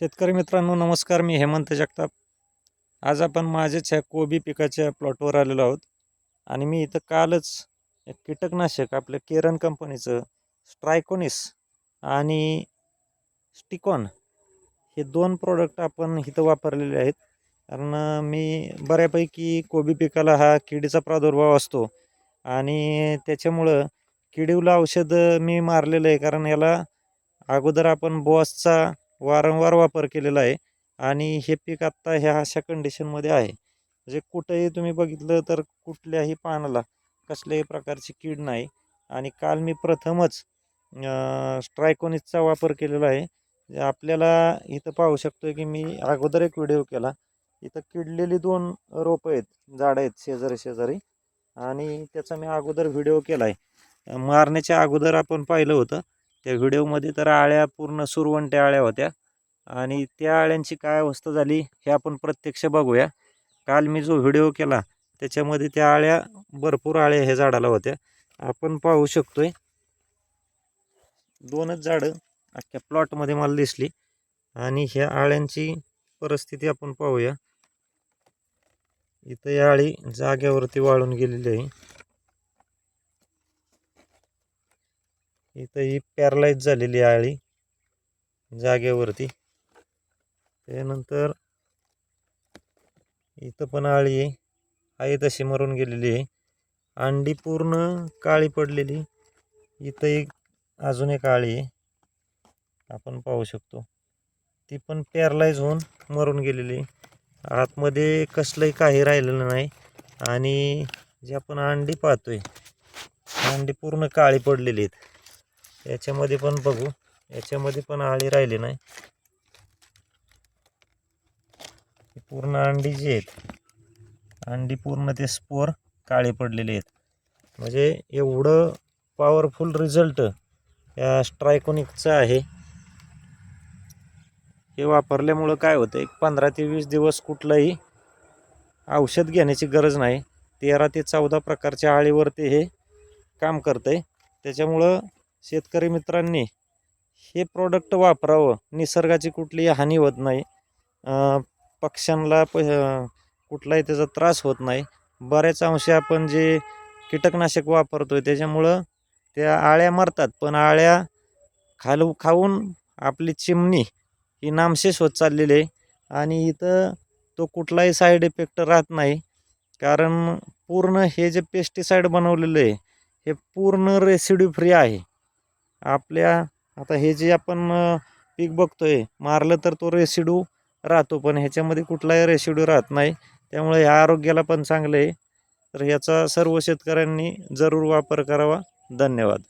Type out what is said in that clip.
शेतकरी मित्रांनो नमस्कार. मी हेमंत जगताप. आज आपण माझ्याच ह्या कोबी पिकाच्या प्लॉटवर आलेलो आहोत. आणि मी इथं कालच एक कीटकनाशक आपल्या केरन कंपनीचं स्ट्रायकोनिस आणि स्टिकॉन हे दोन प्रोडक्ट आपण इथं वापरलेले आहेत. कारण मी बऱ्यापैकी कोबी पिकाला हा किडीचा प्रादुर्भाव असतो. आणि त्याच्यामुळं किडीवला औषध मी मारलेलं आहे. कारण याला अगोदर आपण बॉसचा वारंवार वापर केलेला आहे आणि हे पीक आत्ता ह्या अशा कंडिशनमध्ये आहे. म्हणजे कुठंही तुम्ही बघितलं तर कुठल्याही पानाला कसल्याही प्रकारची कीड नाही. आणि काल मी प्रथमच स्ट्रायकोनिसचा वापर केलेला आहे. आपल्याला इथं पाहू शकतो की मी अगोदर एक व्हिडिओ केला. इथं किडलेली दोन रोपं आहेत झाडं आहेत शेजारी शेजारी. आणि त्याचा मी अगोदर व्हिडिओ केला आहे मारण्याच्या अगोदर आपण पाहिलं होतं. त्या व्हिडिओमध्ये तर आळ्या पूर्ण सुरवंट्या आळ्या होत्या. आणि त्या आळ्यांची काय अवस्था झाली हे आपण प्रत्यक्ष बघूया. काल मी जो व्हिडिओ केला त्याच्यामध्ये त्या आळ्या भरपूर आळ्या ह्या झाडाला होत्या. आपण पाहू शकतोय. दोनच झाडं अख्ख्या प्लॉटमध्ये मला दिसली. आणि ह्या आळ्यांची परिस्थिती आपण पाहूया. इथं या आळी जाग्यावरती वाळून गेलेली आहे. इथं ही पॅरलाईज झालेली आहे आळी. जागेवरती. त्यानंतर इथं पण आळी आहे. आई तशी मरून गेलेली आहे. अंडी पूर्ण काळी पडलेली. इथं एक अजून एक आळी आहे. आपण पाहू शकतो. ती पण पॅरलाईज होऊन मरून गेलेली आहे. आतमध्ये कसलंही काही राहिलेलं नाही. आणि जे आपण अंडी पाहतोय अंडी पूर्ण काळी पडलेली आहेत. याच्यामध्ये पण बघू. याच्यामध्ये पण आळी राहिली नाही. पूर्ण अंडी जी आहेत अंडी पूर्ण ते स्पोर काळे पडलेले आहेत. म्हणजे एवढं पॉवरफुल रिझल्ट या स्ट्रायकोनिकचं आहे. हे वापरल्यामुळं काय होतं एक पंधरा ते वीस दिवस कुठलंही औषध घेण्याची गरज नाही. तेरा ते चौदा प्रकारच्या आळीवरती हे काम करतं आहे त्याच्यामुळं शेतकरी मित्रांनी हे प्रोडक्ट वापरावं. निसर्गाची कुठलीही हानी होत नाही. पक्ष्यांना प कुठलाही त्याचा त्रास होत नाही. बऱ्याच अंशी आपण जे कीटकनाशक वापरतो आहे त्याच्यामुळं त्या आळ्या मरतात. पण आळ्या खालू खाऊन आपली चिमणी ही नामशेष होत चाललेली आहे. आणि इथं तो कुठलाही साईड इफेक्ट राहत नाही. कारण पूर्ण हे जे पेस्टिसाईड बनवलेलं आहे हे पूर्ण रेसिड्यू फ्री आहे. आपल्या आता हे जे आपण पीक बघतोय मारलं तर तो रेसिड्यू राहतो पण ह्याच्यामध्ये कुठलाही रेसिड्यू राहत नाही. त्यामुळे ह्या आरोग्याला पण चांगलं आहे. तर ह्याचा सर्व शेतकऱ्यांनी जरूर वापर करावा. धन्यवाद.